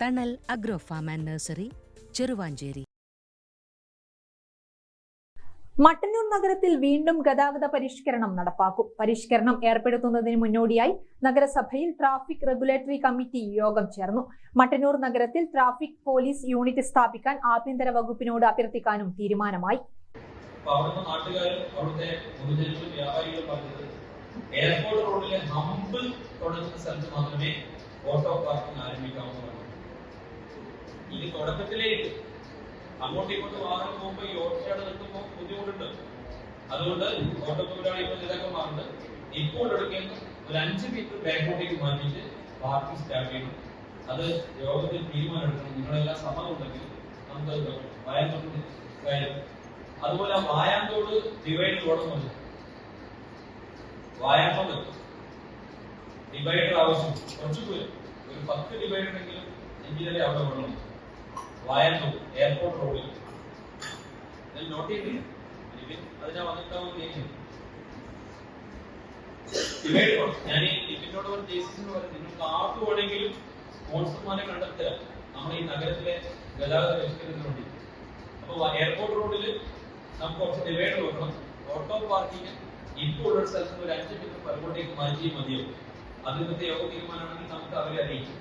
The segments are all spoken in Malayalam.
Thanal agro farm and nursery Cheruvanchery Mattannur നഗരത്തിൽ വീണ്ടും ഗതാഗത പരിഷ്കരണം നടപ്പാക്കും. പരിഷ്കരണം ഏർപ്പെടുത്തുന്നതിന് മുന്നോടിയായി നഗരസഭയിൽ ട്രാഫിക് റെഗുലേറ്ററി കമ്മിറ്റി യോഗം ചേർന്നു. മട്ടന്നൂർ നഗരത്തിൽ ട്രാഫിക് പോലീസ് യൂണിറ്റ് സ്ഥാപിക്കാൻ ആഭ്യന്തര വകുപ്പിനോട് അഭ്യർത്ഥിക്കാനും തീരുമാനമായി. എയർപോർട്ട് റോഡിലെ ഹമ്പിൾ തുടങ്ങുന്ന സ്ഥലത്ത് മാത്രമേ ഓട്ടോ പാർക്കിംഗ് ആരംഭിക്കാവൂ ഇത് തുടക്കത്തിലേ ഇല്ല. അങ്ങോട്ടും ഇങ്ങോട്ടും വാഹനം പോകുമ്പോൾ ഈ ഓട്ടോയുടെ നിൽക്കുമ്പോൾ ബുദ്ധിമുട്ടുണ്ട്. അതുകൊണ്ട് ഓട്ടോ തൊഴിലാളികൾ ഇതൊക്കെ മാറുന്നത് ഇപ്പോൾ എടുക്കുന്ന ഒരു അഞ്ച് മീറ്റർ ബാക്കോട്ടേക്ക് മാറ്റിയിട്ട് പാർക്കിംഗ് സ്റ്റാർട്ട് ചെയ്യണം. അത് യോഗത്തിൽ തീരുമാനമെടുക്കണം. നിങ്ങളെല്ലാം സമ്മതം ഉണ്ടെങ്കിൽ നമുക്ക് വയനാട്ടിൽ കാര്യം. അതുപോലെ ആ വായാന്തോട് ഡിവൈഡ് ഓടുന്നുണ്ട് വായാന്തോട് ഡിവൈഡർ ആവശ്യം. കുറച്ചു പേര് ഒരു പത്ത് ഡിവൈഡർ എങ്കിലും എഞ്ചിനീയറെ അവിടെ വേണം വായാന്തോട് എയർപോർട്ട് റോഡിൽ നോട്ട് ചെയ്തില്ല വന്നിട്ടാവും ചെയ്യുന്നത് ഞാൻ ഈ നിങ്ങൾക്ക് ആർക്ക് വേണമെങ്കിലും സ്പോൺസർമാരെ കണ്ടെത്തുക. നമ്മുടെ ഈ നഗരത്തിലെ ഗതാഗത പരിഷ്കരണത്തിന് വേണ്ടി അപ്പൊ എയർപോർട്ട് റോഡിൽ നമുക്ക് കുറച്ച് ഡിവൈഡ് നോക്കണം ഓട്ടോ പാർക്കിംഗ് ഇപ്പോൾ ഉള്ള സ്ഥലത്ത് ഒരു അഞ്ച് മീറ്റർ പലപ്പോഴേക്ക് മാറ്റിയേ മതിയാവും. അത് യോഗ തീരുമാനമാണെങ്കിൽ നമുക്ക് അവരെ അറിയിക്കും.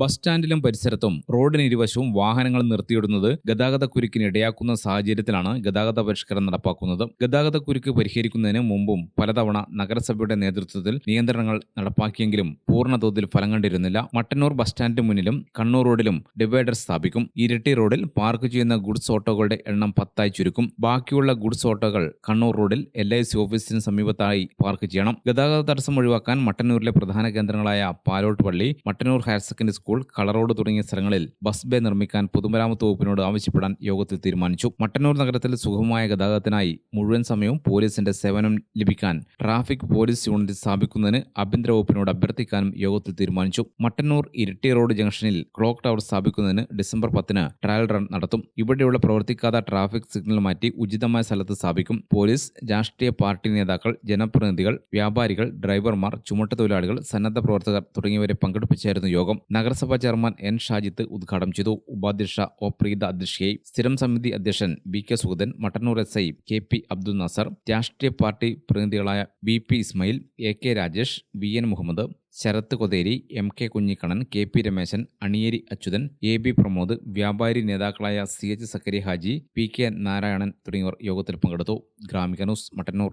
ബസ് സ്റ്റാൻഡിലും പരിസരത്തും റോഡിന് ഇരുവശവും വാഹനങ്ങൾ നിർത്തിയിടുന്നത് ഗതാഗത കുരുക്കിന് ഇടയാക്കുന്ന സാഹചര്യത്തിലാണ് ഗതാഗത പരിഷ്കരണം നടപ്പാക്കുന്നത്. ഗതാഗത കുരുക്ക് പരിഹരിക്കുന്നതിന് മുമ്പും പലതവണ നഗരസഭയുടെ നേതൃത്വത്തിൽ നിയന്ത്രണങ്ങൾ നടപ്പാക്കിയെങ്കിലും പൂർണതോതിൽ ഫലം കണ്ടിരുന്നില്ല. മട്ടന്നൂർ ബസ് സ്റ്റാൻഡിന് മുന്നിലും കണ്ണൂർ റോഡിലും ഡിവൈഡർ സ്ഥാപിക്കും. ഇരട്ടി റോഡിൽ പാർക്ക് ചെയ്യുന്ന ഗുഡ്സ് ഓട്ടോകളുടെ എണ്ണം പത്തായി ചുരുക്കും. ബാക്കിയുള്ള ഗുഡ്സ് ഓട്ടോകൾ കണ്ണൂർ റോഡിൽ എൽ ഐ സി ഓഫീസിന് സമീപത്തായി പാർക്ക് ചെയ്യണം. ഗതാഗത തടസ്സം ഒഴിവാക്കാൻ മട്ടന്നൂരിലെ പ്രധാന കേന്ദ്രങ്ങളായ Palottupalli Mattannur higher secondary school Kalarode തുടങ്ങിയ സ്ഥലങ്ങളിൽ ബസ് ബേ നിർമ്മിക്കാൻ പൊതുമരാമത്ത് വകുപ്പിനോട് ആവശ്യപ്പെടാൻ യോഗത്തിൽ തീരുമാനിച്ചു. മട്ടന്നൂർ നഗരത്തിൽ സുഗമമായ ഗതാഗതത്തിനായി മുഴുവൻ സമയവും പോലീസിന്റെ സേവനം ലഭിക്കാൻ ട്രാഫിക് പോലീസ് യൂണിറ്റ് സ്ഥാപിക്കുന്നതിന് ആഭ്യന്തര വകുപ്പിനോട് അഭ്യർത്ഥിക്കാനും യോഗത്തിൽ തീരുമാനിച്ചു. മട്ടന്നൂർ ഇരിട്ടി റോഡ് ജംഗ്ഷനിൽ ക്ലോക്ക് ടവർ സ്ഥാപിക്കുന്നതിന് ഡിസംബർ പത്തിന് ട്രയൽ റൺ നടത്തും. ഇവിടെയുള്ള പ്രവർത്തിക്കാത്ത ട്രാഫിക് സിഗ്നൽ മാറ്റി ഉചിതമായ സ്ഥലത്ത് സ്ഥാപിക്കും. പോലീസ് രാഷ്ട്രീയ പാർട്ടി നേതാക്കൾ ജനപ്രതിനിധികൾ വ്യാപാരികൾ ഡ്രൈവർമാർ ചുമട്ടുതൊഴിലാളികൾ സന്നദ്ധ പ്രവർത്തകർ തുടങ്ങിയവരെ പങ്കെടുപ്പിച്ചായിരുന്നു യോഗം. നഗരസഭാ ചെയർമാൻ എൻ ഷാജിത്ത് ഉദ്ഘാടനം ചെയ്തു. ഉപാധ്യക്ഷ ഒ പ്രീത അധ്യക്ഷയായി സ്ഥിരം സമിതി അധ്യക്ഷൻ B K Sugathan Mattannur S I K P Abdul Nasar രാഷ്ട്രീയ party പ്രതിനിധികളായ B P Ismail A K Rajesh V N Muhammad Sarath Kotheri M K Kunhikannan K P Rameshan Aniyeri Achuthan A B Pramod വ്യാപാരി നേതാക്കളായ C H Zakari Haji P K Narayanan തുടങ്ങിയവർ യോഗത്തിൽ പങ്കെടുത്തു. Gramika news Mattannur.